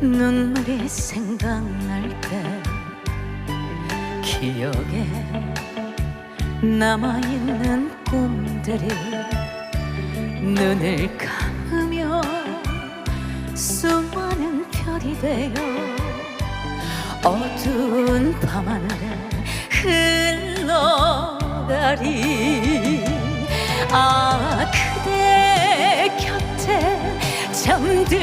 눈물이 생각날 때 기억에 남아있는 꿈들이 눈을 감으며 수많은 별이 되어 어두운 밤하늘에 흘러가리. 아 그대 곁에 잠들